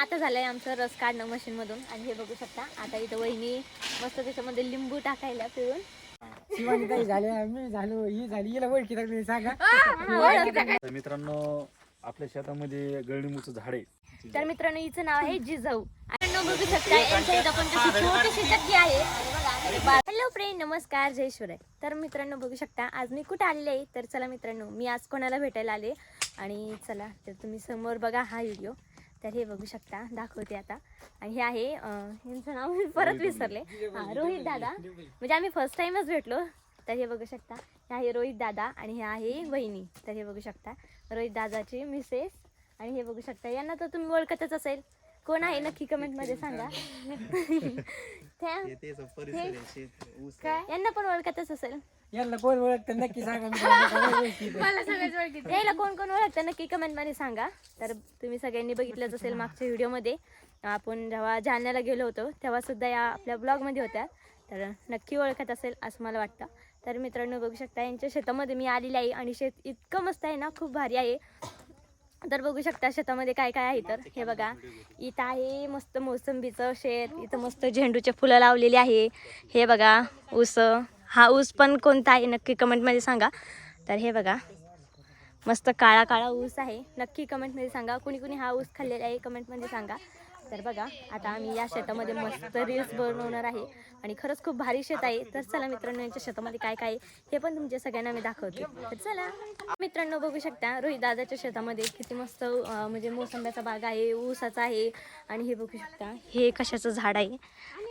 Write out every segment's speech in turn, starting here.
आता झालंय आमचं रस काढणं मशीन मधून. आणि हे बघू शकता आता इथं वहिनी मस्त त्याच्यामध्ये लिंबू टाकायला पिळून. शिवानी झाल्या मी झालो ही झाली हिला ओळखी लागली सांगा. तर मित्रांनो आपल्या शेतामध्ये गळणीमुचं झाड आहे. तर मित्रांनो हिचं नाव आहे जिजाऊ मित्रांनो बघू शकता यांच्या इथं पण तशी छोटीशी चक्की आहे. हॅलो फ्रेंड नमस्कार जय शिवराय. तर मित्रांनो बघू शकता आज मी कुठे आलेले आहे? तर चला मित्रांनो मी आज कोणाला भेटायला आले आणि चला तर तुम्ही समोर बघा हा व्हिडिओ तर हे बघू शकता दाखवते आता. आणि हे आहे यांचं नाव मी परत विसरले. हा रोहित दादा म्हणजे आम्ही फर्स्ट टाइमच भेटलो. तर हे बघू शकता. हे आहे रोहित दादा आणि हे आहे वहिनी. तर हे बघू शकता. रोहित दादाची मिसेस आणि हे बघू शकता यांना तर तुम्ही ओळखतच असेल. कोण आहे नक्की कमेंटमध्ये सांगा. त्या- काय यांना पण ओळखतच असेल. यांना कोण ओळखतं? नक्की सांगा मी. त्यांना ओळखी यायला कोण कोण ओळखतं? नक्की कमेंटमध्ये सांगा. तर तुम्ही सगळ्यांनी बघितलंच असेल मागच्या व्हिडिओमध्ये आपण जेव्हा जालन्याला गेलो होतो तेव्हा सुद्धा या आपल्या ब्लॉगमध्ये होत्या. तर नक्की ओळखत असेल असं मला वाटतं. तर मित्रांनो बघू शकता यांच्या शेतामध्ये मी आलेली आहे आणि शेत इतकं मस्त आहे ना खूप भारी आहे. तर बघू शकता शेतामध्ये काय काय आहे तर. हे बघा इथं आहे मस्त मोसंबीचं शेत. इथं मस्त झेंडूचे फुलं लावलेली आहे. हे बघा ऊस. हा ऊस पण कोणता आहे नक्की कमेंटमध्ये सांगा. तर हे बघा मस्त काळा काळा ऊस आहे. नक्की कमेंटमध्ये सांगा. कुणी कुणी हा ऊस खाल्लेला आहे कमेंटमध्ये सांगा. तर बघा आता आम्ही या शेतामध्ये मस्त रील्स बनवणार आहे. आणि खरंच खूप भारी शेत आहे. तर चला मित्रांनो यांच्या शेतामध्ये काय काय आहे हे पण तुमच्या सगळ्यांना मी दाखवते. तर चला मित्रांनो बघू शकता रोहित दादाच्या शेतामध्ये किती मस्त म्हणजे मोसंब्याचा बाग आहे ऊसाचा आहे. आणि हे बघू शकता हे कशाचं झाड आहे.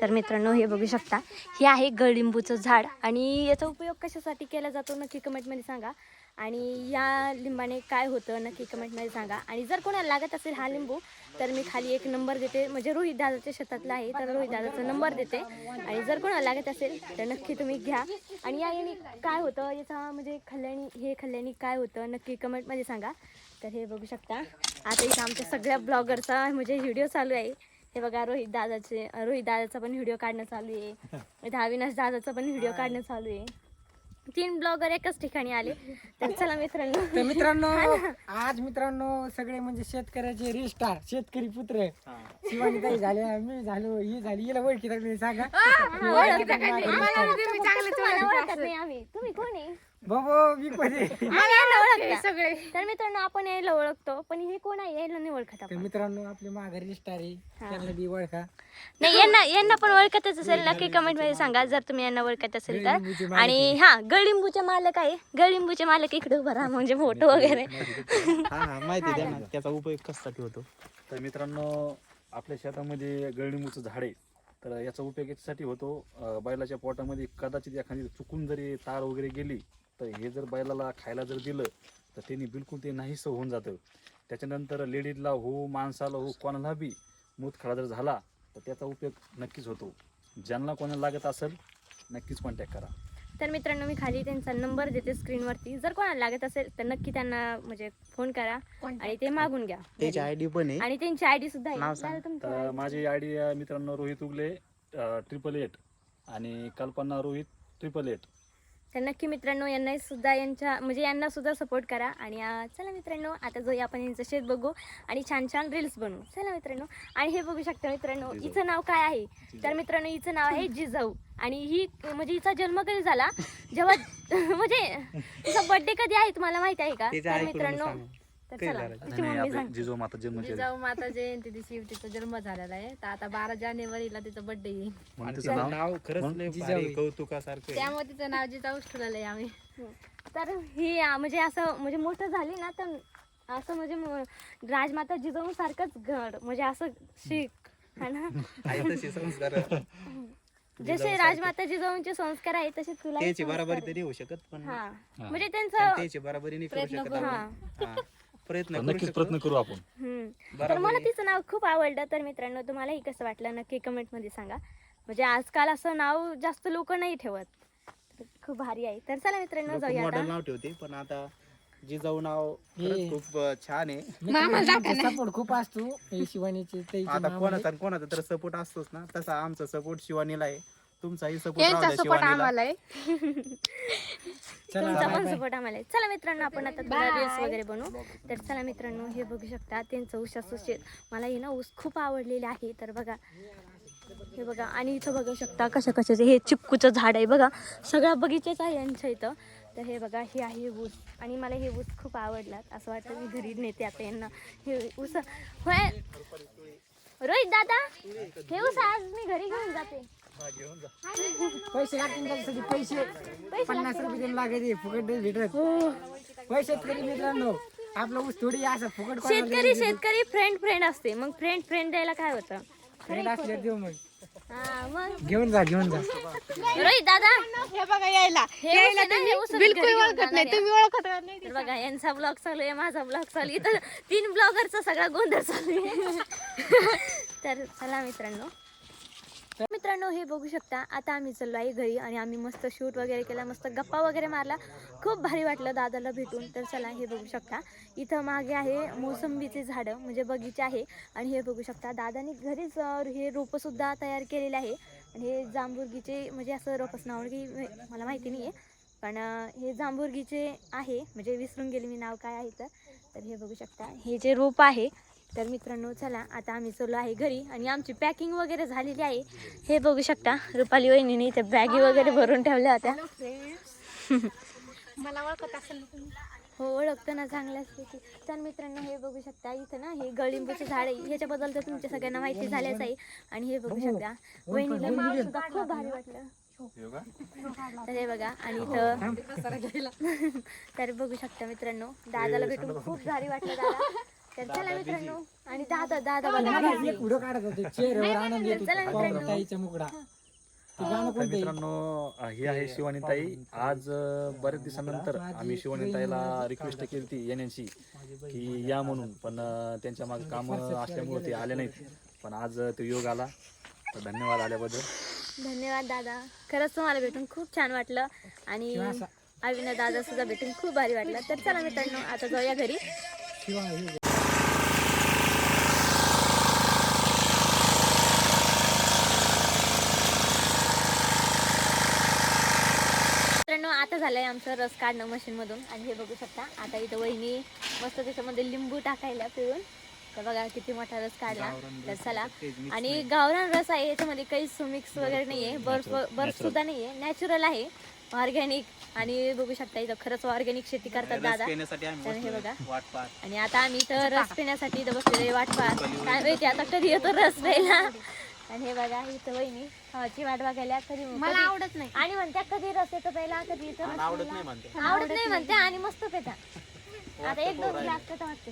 तर मित्रांनो हे बघू शकता हे आहे गळलिंबूचं झाड. आणि याचा उपयोग कशासाठी केला जातो नक्की कमेंटमध्ये सांगा. आणि या लिंबाने काय होतं नक्की कमेंटमध्ये सांगा. आणि जर कोणाला लागत असेल हा लिंबू तर मी खाली एक नंबर देते. म्हणजे रोहित दादाच्या शेतातला आहे तर रोहित दादाचा नंबर देते. आणि जर कोणाला लागत असेल तर नक्की तुम्ही घ्या. आणि या याने काय होतं याचा म्हणजे खाल्ल्याने हे खाल्ल्याने काय होतं नक्की कमेंटमध्ये सांगा. तर हे बघू शकता. आता इथं आमच्या सगळ्या ब्लॉगरचा म्हणजे व्हिडिओ चालू आहे. हे बघा रोहित दादाचे रोहित दादाचा पण व्हिडिओ काढणं चालू आहे. इथं अविनाश दादाचा पण व्हिडिओ काढणं चालू आहे. तीन ब्लॉगर एकाच ठिकाणी आले. तर चला मित्रांनो. तर मित्रांनो आज मित्रांनो सगळे म्हणजे शेतकऱ्याचे रिस्टार शेतकरी पुत्र. शिवानी ताई झाल्या मी झालो ही झाली हिला ओळखी लागली सांगा. तुम्हाला ओळखत नाही आम्ही. तुम्ही कोण आहे? बाबा मी कोण आहे? आम्ही यांना ओळखता. तर मित्रांनो आपण यायला ओळखतो पण हे कोण आहे यायला नाही ओळखत आपण. मित्रांनो आपले माघारी रिस्टार आहे. त्यांना बी ओळखा. नाही यांना यांना पण ओळखतच असेल नक्की कमेंटमध्ये सांगा जर तुम्ही यांना ओळखत असेल तर. मालक आणि हा गळिंबूचे मालक आहे. गळिंबूचे मालक इकडे उभा राहा म्हणजे फोटो वगैरे. हा हा माहिती द्या ना त्याचा उपयोग कशासाठी होतो तर मित्रांनो आपल्या शेतामध्ये गळणीमुचं झाड आहे. तर याचा उपयोग याच्यासाठी होतो अं, बैलाच्या पोटामध्ये कदाचित एखादी चुकून जरी तार वगैरे गेली तर हे जर बैलाला खायला जर दिलं तर त्यांनी बिलकुल ते नाहीसं होऊन जातं. त्याच्यानंतर लेडीजला हो माणसाला हो कोणाला बी मूतखडा जर झाला तर त्याचा उपयोग नक्कीच होतो. ज्यांना कोणाला लागत असेल नक्कीच कॉन्टॅक्ट करा. तर मित्रांनो मी खाली त्यांचा नंबर देते स्क्रीनवरती जर कोणाला लागत असेल तर नक्की त्यांना म्हणजे फोन करा आणि ते मागून घ्या. त्याची आय डी पण आहे. आणि त्यांची आयडी सुद्धा आहे. माझी आय डी मित्रांनो रोहित उगले ट्रिपल एट आणि कल्पना रोहित ट्रिपल एट तर नक्की मित्रांनो यांना सुद्धा यांच्या म्हणजे यांना सुद्धा सपोर्ट करा. आणि चला मित्रांनो आता जो आपण यांचं शेत बघू आणि छान छान रील्स बनवू. चला मित्रांनो आणि हे बघू शकता मित्रांनो. हिचं नाव काय आहे? तर मित्रांनो हिचं नाव आहे जिजाऊ. आणि ही म्हणजे हिचा जन्म कधी झाला. जेव्हा म्हणजे तिचा बर्थडे कधी आहे तुम्हाला माहिती आहे का? तर मित्रांनो. तर कधी चला झालं? तिची आणि मम्मी आपले सांग जिजो माता जन्म जिजाऊ माता जयंती दिवशी तिचा जन्म झालेला आहे तर आता बारा जानेवारीला तिचा बर्थडे येईल म्हणून आणि तिचं नाव नाव खरंच म्हणून लय जिजाऊ. भारी कौतुकासारखं आहे. त्यामुळे तिचं नाव जिजाऊच ठेवलेलं आहे आम्ही तर ही म्हणजे असं म्हणजे मोठं झाली ना तर असं म्हणजे म- राजमाता जिजाऊ सारखंच घड म्हणजे असं शिक है ना आहे संस्कार जसे राजमाता जिजाऊंचे संस्कार आहेत तसे तुला त्याची बराबरी तरी होऊ शकत पण हा हा. म्हणजे त्यांचं त्याची बराबरी नाही करू प्रयत्न शकत करू. आपण. हा. प्रयत्न करू नक्कीच शकतो. प्रयत्न करू आपण. हम्म. तर बराबरी. मला तिचं नाव खूप आवडलं तर मित्रांनो तुम्हालाही कसं वाटलं नक्की कमेंटमध्ये सांगा. म्हणजे आजकाल असं नाव जास्त लोक नाही ठेवत. तर खूप भारी आहे. तर चला मित्रांनो जाऊया मॉडेल आता. नाव ठेवते पण आता जिजाऊ नाव हे. खूप अं, छान आहे. सपोर्ट खूप असतो. हे शिवानीचे ताईचे आता मामा कोणाचा कोणाचा तर सपोर्ट असतोच ना. तसा आमचा सपोर्ट शिवानीला आहे. तुमचाही सपोर्ट यांचा आम्हाला आहे चला, तुमचा पण. सपोर्ट आम्हाला आहे. चला मित्रांनो आपण आता थोडा रील्स वगैरे बनवू. तर चला मित्रांनो हे बघू शकता त्यांचं ऊसाचं शेत मला हे ना ऊस खूप आवडलेले आहे. तर बघा. हे बघा आणि इथं बघू शकता कशा कशाचे हे चिपकूचं झाड आहे बघा. सगळ्या बगीचेच आहे यांच्या इथं. तर हे बघा हे आहे ऊस. आणि मला हे ऊस खूप आवडलात असं वाटतं मी घरी नेते आता यांना. हे ऊस होय. रोहित दादा हे ऊस आज मी घरी घेऊन जाते. पैसे लागतील त्याच्यासाठी पैसे. पन्नास रुपये देऊन लागायचे फुकट नाही भेटत. हो पैसे शेतकरी मित्रांनो? आपलं ऊस थोडी असं फुकट शेतकरी शेतकरी फ्रेंड फ्रेंड असते. मग फ्रेंड फ्रेंड द्यायला काय होतं? फ्रेंड असले देऊ मग. हा मग? घेऊन जा घेऊन जा. रोहित दादा. हे बघा यायला. हे हे बिलकुल घरी घेऊन ओळखत नाही. तुम्ही ओळखत नाही तर बघा यांचा ब्लॉग चालू आहे माझा ब्लॉग चालू आहे. इथं तीन ब्लॉगरचा सगळा गोंधळ चालू आहे. तर चला मित्रांनो. तर मित्रांनो हे बघू शकता आता आम्ही चाललो आहे घरी आणि आम्ही मस्त शूट वगैरे केला मस्त गप्पा वगैरे मारला. खूप भारी वाटलं दादाला भेटून. तर चला हे बघू शकता. इथं मागे आहे मोसंबीचे झाडं म्हणजे बगीचे आहे. आणि हे बघू शकता दादानी घरीच हे रोपंसुद्धा तयार केलेले आहे. आणि हे जांभुर्गीचे म्हणजे असं रोपच नाव की मला माहिती नाही आहे पण हे जांभुर्गीचे आहे म्हणजे विसरून गेले मी नाव काय आहे तर तर हे बघू शकता हे जे रोप आहे तर मित्रांनो चला आता आम्ही चाललो आहे घरी आणि आमची पॅकिंग वगैरे झालेली आहे. हे बघू शकता रुपाली वहिनीने इथे बॅगी वगैरे भरून ठेवल्या होत्या. मला ओळखत असेल हो ओळखतो ना चांगल्याचपैकी तर मित्रांनो हे बघू शकता इथं ना हे गळिंबूचे झाड आहे. ह्याच्याबद्दल तर तुमच्या सगळ्यांना माहिती झाल्याच आहे. आणि हे बघू शकता वहिनीला मला सुद्धा खूप भारी वाटलं. तर हे बघा आणि इथं तर बघू शकता मित्रांनो दादाला भेटून खूप भारी वाटलं दादा. तर चला मित्रांनो आणि दादा दादा बघा. एक व्हिडिओ काढत होते. चेहऱ्यावर आनंद येतो चला मित्रांनो. ताईचा मुकडा. ते गाणं तर कोणतं? आहे? मित्रांनो अं, ही आहे शिवानी ताई आज अं, बरेच दिवसानंतर आम्ही शिवानी ताईला रिक्वेस्ट केली ती येण्याची की या म्हणून. पण अं, त्यांच्या मागे काम असल्यामुळे ते आले नाहीत. पण आज तो योग आला. तर धन्यवाद आल्याबद्दल. धन्यवाद दादा. खरंच तुम्हाला भेटून खूप छान वाटलं. आणि अविना दादा सुद्धा भेटून खूप भारी वाटलं. तर चला मित्रांनो आता जाऊया घरी. हे झालंय आमचं रस काढणं मशीनमधून आणि हे बघू शकता आता इथं वहिनी मस्त त्याच्यामध्ये लिंबू टाकायला पिळून. तर बघा किती मोठा रस काढला. तर चला. आणि गावरान रस आहे याच्यामध्ये काही मिक्स वगैरे नाही आहे बर्फ बर्फ सुद्धा नाही आहे. नॅचरल आहे ऑर्गॅनिक आणि बघू शकता इथं खरंच ऑर्गॅनिक शेती करतात दादा. पिण्यासाठी आम्ही तर हे बघा. आणि आता आम्ही इथं रस पिण्यासाठी इथं बसलेले वाट पाहत काय माहिती आता कधी येतो रस प्यायला? आणि हे बघा इथं वहिनी हवाची वाट बघायला कधी मला आवडत नाही. आणि म्हणत्या कधी रस येतो प्यायला? कधी येतो रस आवडत. नाही म्हणते. आवडत नाही म्हणते आणि मस्त पेता आता एक दोन ग्लास पेता वाटते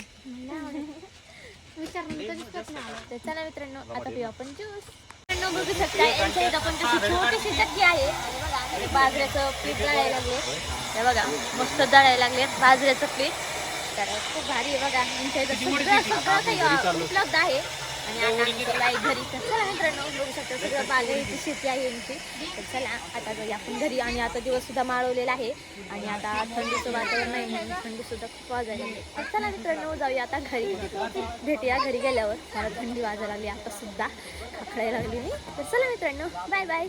विचार कधीच करत नाही. तर चला मित्रांनो आता पिऊ आपण ज्यूस मित्रांनो बघू शकता यांच्या इथं पण तशी छोटीशी चक्की आहे आणि बघा हे बाजऱ्याचं पीठ दळायला लागले. हे बघा मस्त दळायला लागले बाजऱ्याचं पीठ. तर खूप भारी आहे बघा यांच्या इथं सगळं सगळं काही उपलब्ध आहे. आणि आता आम्ही चाललो आहे घरी तर चला मित्रांनो बघू शकता सगळं बागायची शेती आहे यांची तर चला आता जाऊया आपण घरी आणि आता दिवस सुद्धा माळवलेला आहे. आणि आता थंडीचं वातावरण आहे म्हणून थंडी सुद्धा खूप वाजायला तर चला मित्रांनो जाऊया आता घरी. भेटूया घरी गेल्यावर. मला थंडी वाजायला लागली आता सुद्धा खाकडायला लागली मी. तर चला मित्रांनो बाय बाय